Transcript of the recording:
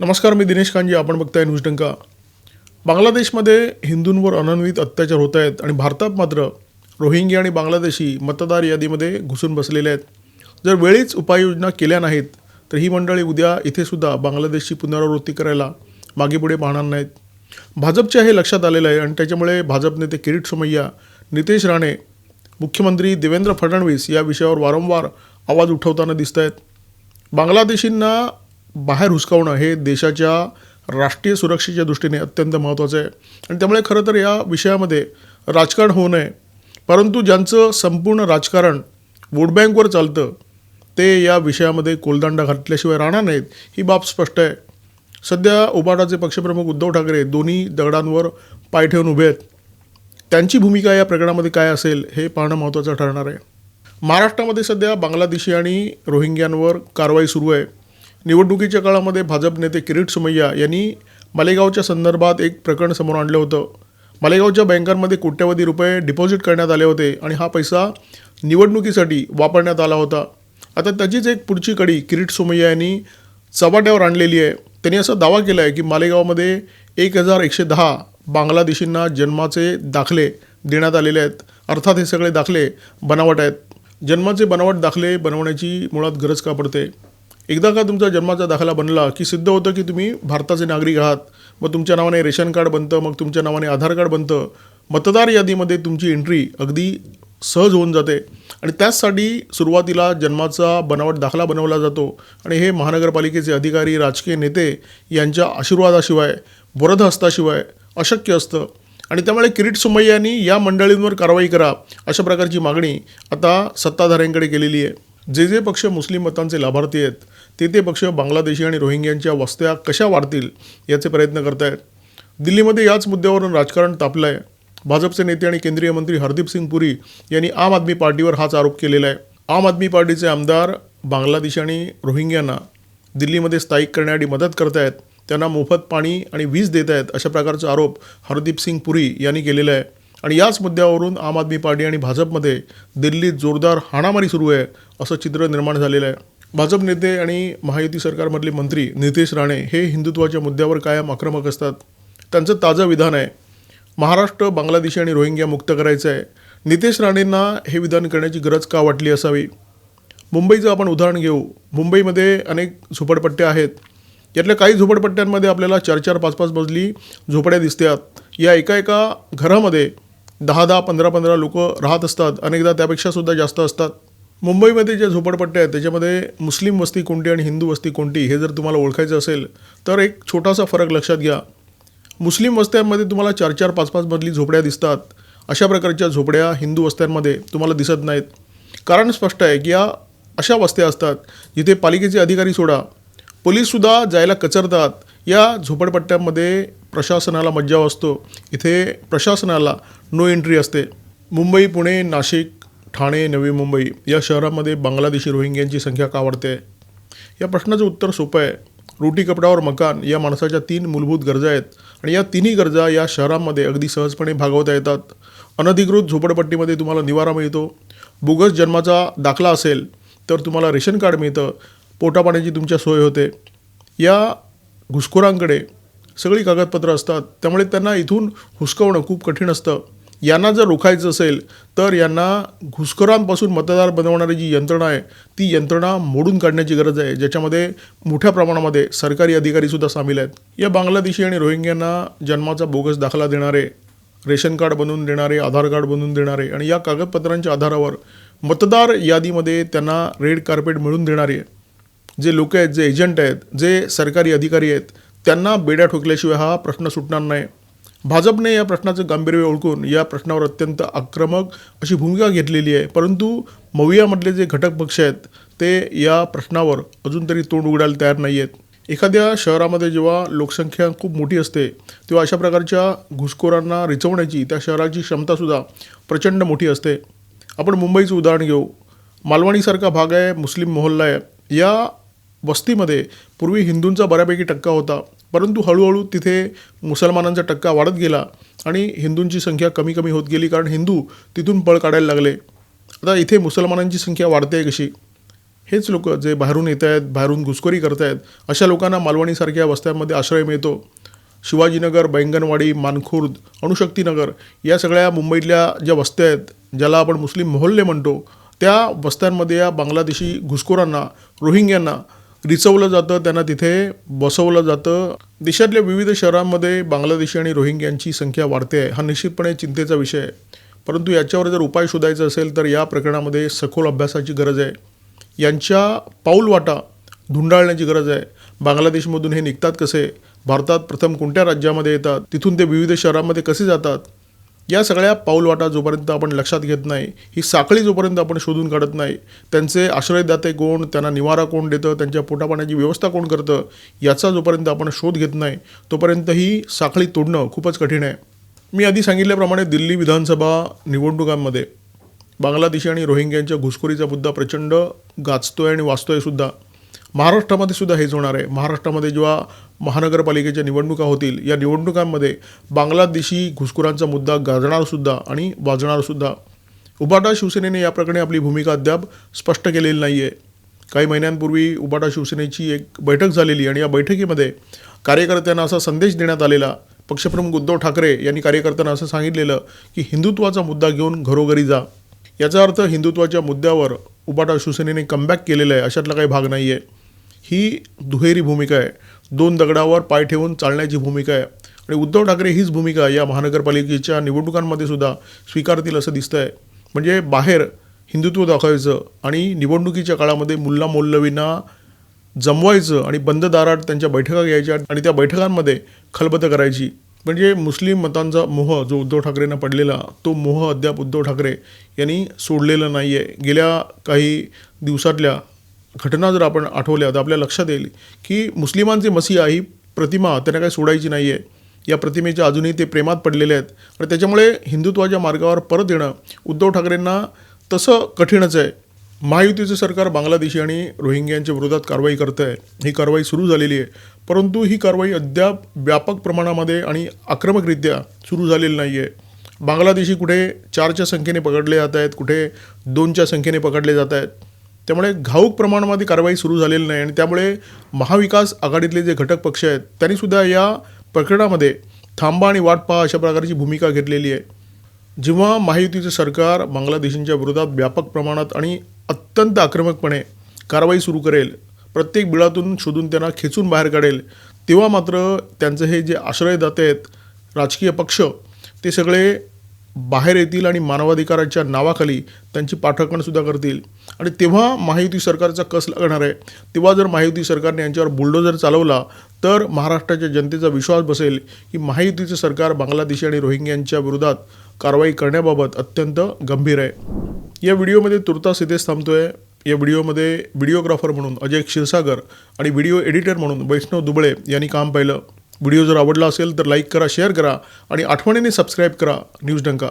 नमस्कार मी दिनेश कांजी आपण बघताय न्यूज डंका. बांगलादेशमध्ये हिंदूंवर अनन्वित अत्याचार होत आहेत आणि भारतात मात्र रोहिंग्या आणि बांगलादेशी मतदार यादीमध्ये घुसून बसलेले आहेत. जर वेळीच उपाययोजना केल्या नाहीत तर ही मंडळी उद्या इथेसुद्धा बांगलादेशची पुनरावृत्ती करायला मागे पुढे पाहणार नाहीत. भाजपच्या हे लक्षात आलेलं आहे आणि त्याच्यामुळे भाजप नेते किरीट सोमय्या नितेश राणे मुख्यमंत्री देवेंद्र फडणवीस या विषयावर वारंवार आवाज उठवताना दिसत आहेत बांगलादेशींना बाहेर हुसकावणं हे देशाच्या राष्ट्रीय सुरक्षेच्या दृष्टीने अत्यंत महत्त्वाचं आहे. आणि त्यामुळे खरं तर या विषयामध्ये राजकारण होऊ नये परंतु ज्यांचं संपूर्ण राजकारण वोट बँकवर चालतं ते या विषयामध्ये कोलदांडा घातल्याशिवाय राहणार नाहीत ही बाब स्पष्ट आहे. सध्या उबाटाचे पक्षप्रमुख उद्धव ठाकरे दोन्ही दगडांवर पाय ठेवून उभे आहेत. त्यांची भूमिका या प्रकरणामध्ये काय असेल हे पाहणं महत्त्वाचं ठरणार आहे. महाराष्ट्रामध्ये सध्या बांगलादेशी आणि रोहिंग्यांवर कारवाई सुरू आहे. निवडणुकीच्या काळामध्ये भाजप नेते किरीट सुमय्या यांनी मालेगावच्या संदर्भात एक प्रकरण समोर आणलं होतं. मालेगावच्या बँकांमध्ये कोट्यवधी रुपये डिपॉझिट करण्यात आले होते आणि हा पैसा निवडणुकीसाठी वापरण्यात आला होता. आता त्याचीच एक पुढची कडी किरीट सोमय्या यांनी चव्हाट्यावर आणलेली आहे. त्यांनी असा दावा केला आहे की मालेगावमध्ये एक हजार एकशे दहा बांगलादेशींना जन्माचे दाखले देण्यात आलेले आहेत. अर्थात हे सगळे दाखले बनावट आहेत. जन्माचे बनावट दाखले बनवण्याची मुळात गरज का पडते? एकदा का तुमचा जन्माचा दाखला बनला की सिद्ध होतं की तुम्ही भारताचे नागरिक आहात? मग तुमच्या नावाने रेशन कार्ड बनतं मग तुमच्या नावाने आधार कार्ड बनतं. मतदार यादीमध्ये तुमची एंट्री अगदी सहज होऊन जाते. आणि त्याचसाठी सुरुवातीला जन्माचा बनावट दाखला बनवला जातो. आणि हे महानगरपालिकेचे अधिकारी राजकीय नेते यांच्या आशीर्वादाशिवाय वरद हस्ताशिवाय अशक्य असतं. आणि त्यामुळे किरीट सुमय्यांनी या मंडळींवर कारवाई करा अशा प्रकारची मागणी आता सत्ताधाऱ्यांकडे केलेली आहे. जे जे पक्ष मुस्लिम मतांचे लाभार्थी आहेत ते पक्ष बांगलादेशी आणि रोहिंग्यांच्या वस्त्या कशा वाढतील याचे प्रयत्न करत आहेत दिल्लीमध्ये याच मुद्द्यावरून राजकारण तापलं आहे भाजपचे नेते आणि केंद्रीय मंत्री हरदीप सिंग पुरी यांनी आम आदमी पार्टीवर हाच आरोप केलेला आहे. आम आदमी पार्टीचे आमदार बांगलादेशी आणि रोहिंग्यांना दिल्लीमध्ये स्थायिक करण्यासाठी मदत करत आहेत त्यांना मोफत पाणी आणि वीज देत आहेत अशा प्रकारचा आरोप हरदीप सिंग पुरी यांनी केलेला आहे. आणि याच मुद्द्यावरून आम आदमी पार्टी आणि भाजपमध्ये दिल्लीत जोरदार हाणामारी सुरू आहे असं चित्र निर्माण झालेलं आहे. भाजप नेते आणि महायुती सरकारमधले मंत्री नितेश राणे हे हिंदुत्वाच्या मुद्द्यावर कायम आक्रमक असतात. त्यांचं ताजं विधान आहे. महाराष्ट्र बांगलादेशी आणि रोहिंग्या मुक्त करायचं आहे नितेश राणेंना हे विधान करण्याची गरज का वाटली असावी? मुंबईचं आपण उदाहरण घेऊ. मुंबईमध्ये अनेक झोपडपट्ट्या आहेत. यातल्या काही झोपडपट्ट्यांमध्ये आपल्याला चार चार पाच पाच मजली झोपड्या दिसतात. या एका एका घरामध्ये दहा दहा पंधरा पंधरा लोक राहत असतात. अनेकदा त्यापेक्षा सुद्धा जास्त असतात. मुंबईमध्ये ज्या झोपडपट्ट्या आहेत त्याच्यामध्ये मुस्लिम वस्ती कोणती आणि हिंदू वस्ती कोणती हे जर तुम्हाला ओळखायचं असेल तर एक छोटासा फरक लक्षात घ्या. मुस्लिम वस्त्यांमध्ये तुम्हाला चार चार पाच पाच मधली झोपड्या दिसतात. अशा प्रकारच्या झोपड्या हिंदू वस्त्यांमध्ये तुम्हाला दिसत नाहीत. कारण स्पष्ट आहे की या अशा वस्त्या असतात जिथे पालिकेचे अधिकारी सोडा. पोलीससुद्धा जायला कचरतात. या झोपडपट्ट्यांमध्ये प्रशासनाला मज्जाव असतो. इथे प्रशासनाला नो एंट्री असते. मुंबई पुणे नाशिक ठाणे नवी मुंबई या शहरामध्ये बांगलादेशी रोहिंग्यांची संख्या का वाढते? या प्रश्नाचं उत्तर सोपं आहे. रोटी कपड्यावर मकान या माणसाच्या तीन मूलभूत गरजा आहेत आणि या तिन्ही गरजा या शहरांमध्ये अगदी सहजपणे भागवता येतात. अनधिकृत झोपडपट्टीमध्ये तुम्हाला निवारा मिळतो. बोगस जन्माचा दाखला असेल तर तुम्हाला रेशन कार्ड मिळतं. पोटापाण्याची तुमच्या सोय होते. या घुसखोरांकडे सगळी कागदपत्रं असतात. त्यामुळे त्यांना इथून हुसकवणं खूप कठीण असतं. यांना जर रोखायचं असेल तर यांना घुसखोरांपासून मतदार बनवणारी जी यंत्रणा आहे ती यंत्रणा मोडून काढण्याची गरज आहे. ज्याच्यामध्ये मोठ्या प्रमाणामध्ये सरकारी अधिकारीसुद्धा सामील आहेत. या बांगलादेशी आणि रोहिंग्यांना जन्माचा बोगस दाखला देणारे रेशन कार्ड बनवून देणारे आधार कार्ड बनवून देणारे आणि या कागदपत्रांच्या आधारावर मतदार यादीमध्ये त्यांना रेड कार्पेट मिळून देणारे जे लोक आहेत जे एजंट आहेत जे सरकारी अधिकारी आहेत त्यांना बेड्या ठोकल्याशिवाय हा प्रश्न सुटणार नाही. भाजपने या प्रश्नाचं गांभीर्य ओळखून या प्रश्नावर अत्यंत आक्रमक अशी भूमिका घेतलेली आहे. परंतु मवियामधले जे घटक पक्ष आहेत ते या प्रश्नावर अजून तरी तोंड उघडायला तयार नाही आहेत एखाद्या शहरामध्ये जेव्हा लोकसंख्या खूप मोठी असते तेव्हा अशा प्रकारच्या घुसखोरांना रिचवण्याची त्या शहराची क्षमतासुद्धा प्रचंड मोठी असते. आपण मुंबईचं उदाहरण घेऊ. मालवणीसारखा भाग आहे मुस्लिम मोहल्ला आहे. या वस्तीमध्ये पूर्वी हिंदूंचा बऱ्यापैकी टक्का होता. परंतु हळूहळू तिथे मुसलमानांचा टक्का वाढत गेला आणि हिंदूंची संख्या कमी कमी होत गेली कारण हिंदू तिथून पळ काढायला लागले. आता इथे मुसलमानांची संख्या वाढते कशी? हेच लोक जे बाहेरून येत आहेत बाहेरून घुसखोरी करत आहेत अशा लोकांना मालवणीसारख्या वस्त्यांमध्ये आश्रय मिळतो. शिवाजीनगर बैंगनवाडी मानखुर्द अणुशक्तीनगर या सगळ्या मुंबईतल्या ज्या वस्त्या आहेत ज्याला आपण मुस्लिम मोहल्ले म्हणतो त्या वस्त्यांमध्ये या बांगलादेशी घुसखोरांना रोहिंग्यांना रिचवलं जातं त्यांना तिथे बसवलं जातं. देशातल्या विविध शहरांमध्ये बांगलादेशी आणि रोहिंग्यांची संख्या वाढते आहे. हा निश्चितपणे चिंतेचा विषय आहे. परंतु याच्यावर जर उपाय शोधायचा असेल तर या प्रकरणामध्ये सखोल अभ्यासाची गरज आहे. यांच्या पाऊलवाटा धुंडाळण्याची गरज आहे. बांगलादेशमधून हे निघतात कसे? भारतात प्रथम कोणत्या राज्यामध्ये येतात? तिथून ते विविध शहरांमध्ये कसे जातात? या सगळ्या पाऊलवाटा जोपर्यंत आपण लक्षात घेत नाही ही साखळी जोपर्यंत आपण शोधून काढत नाही त्यांचे आश्रयदाते कोण त्यांना निवारा कोण देतं त्यांच्या पोटापाण्याची व्यवस्था कोण करतं याचा जोपर्यंत आपण शोध घेत नाही तोपर्यंत ही साखळी तोडणं खूपच कठीण आहे. मी आधी सांगितल्याप्रमाणे दिल्ली विधानसभा निवडणुकांमध्ये बांगलादेशी आणि रोहिंग्यांच्या घुसखोरीचा मुद्दा प्रचंड गाजतोय आणि वाचतोय सुद्धा. महाराष्ट्रामध्ये सुद्धा हेच होणार आहे. महाराष्ट्रामध्ये जेव्हा महानगरपालिकेच्या निवडणुका होतील या निवडणुकांमध्ये बांगलादेशी घुसखोरांचा मुद्दा गाजणारसुद्धा आणि वाजणारसुद्धा उबाटा शिवसेनेने या प्रकरणी आपली भूमिका अद्याप स्पष्ट केलेली नाही आहे काही महिन्यांपूर्वी उबाटा शिवसेनेची एक बैठक झालेली आणि या बैठकीमध्ये कार्यकर्त्यांना असा संदेश देण्यात आलेला पक्षप्रमुख उद्धव ठाकरे यांनी कार्यकर्त्यांना असं सांगितलेलं की हिंदुत्वाचा मुद्दा घेऊन घरोघरी जा. याचा अर्थ हिंदुत्वाच्या मुद्द्यावर उबाटा शिवसेनेने कमबॅक केलेला आहे अशातला काही भाग नाही आहे ही दुहेरी भूमिका आहे. दोन दगडावर पाय ठेवून चालण्याची भूमिका आहे. आणि उद्धव ठाकरे हीच भूमिका या महानगरपालिकेच्या निवडणुकांमध्ये सुद्धा स्वीकारतील असं दिसतं आहे म्हणजे बाहेर हिंदुत्व दाखवायचं आणि निवडणुकीच्या काळामध्ये मुल्ला मौलवींना जमवायचं आणि बंद दारात त्यांच्या बैठका घ्यायच्या आणि त्या बैठकांमध्ये खलबत करायची. म्हणजे मुस्लिम मतांचा मोह जो उद्धव ठाकरेंना पडलेला तो मोह अद्याप उद्धव ठाकरे यांनी सोडलेला नाही आहे गेल्या काही दिवसातल्या घटना जर आपण आठवल्या तर आपल्या लक्षात येईल की मुस्लिमांचे मसीहा ही प्रतिमा त्यांना काही सोडायची नाही आहे या प्रतिमेच्या अजूनही ते प्रेमात पडलेले आहेत. आणि त्याच्यामुळे हिंदुत्वाच्या मार्गावर परत येणं उद्धव ठाकरेंना तसं कठीणच आहे. महायुतीचं सरकार बांगलादेशी आणि रोहिंग्यांच्या विरोधात कारवाई करतं आहे ही कारवाई सुरू झालेली आहे. परंतु ही कारवाई अद्याप व्यापक प्रमाणामध्ये आणि आक्रमकरित्या सुरू झालेली नाही आहे बांगलादेशी कुठे चारच्या संख्येने पकडले जात आहेत कुठे दोनच्या संख्येने पकडले जात आहेत. त्यामुळे घाऊक प्रमाणामध्ये कारवाई सुरू झालेली नाही आणि त्यामुळे महाविकास आघाडीतले जे घटक पक्ष आहेत त्यांनीसुद्धा या प्रकरणामध्ये थांबा आणि वाट पहा अशा प्रकारची भूमिका घेतलेली आहे. जेव्हा महायुतीचं सरकार बांगलादेशींच्या विरोधात व्यापक प्रमाणात आणि अत्यंत आक्रमकपणे कारवाई सुरू करेल प्रत्येक बिळातून शोधून त्यांना खेचून बाहेर काढेल तेव्हा मात्र त्यांचं हे जे आश्रयदाते आहेत राजकीय पक्ष ते सगळे बाहेर येतील आणि मानवाधिकाराच्या नावाखाली त्यांची पाठकणसुद्धा करतील. आणि तेव्हा महायुती सरकारचा कस लागणार आहे? तेव्हा जर महायुती सरकारने यांच्यावर बुलडोजर चालवला तर महाराष्ट्राच्या जनतेचा विश्वास बसेल की महायुतीचं सरकार बांगलादेशी आणि रोहिंग्यांच्या विरोधात कारवाई करण्याबाबत अत्यंत गंभीर आहे. या व्हिडिओमध्ये तुर्तास इथेच थांबतोय. या व्हिडिओमध्ये व्हिडिओग्राफर म्हणून अजय क्षीरसागर आणि व्हिडिओ एडिटर म्हणून वैष्णव दुबळे यांनी काम पाहिलं. व्हिडिओ जर आवडला असेल तर लाईक करा शेअर करा आणि आठवणीने सबस्क्राईब करा न्यूज डंका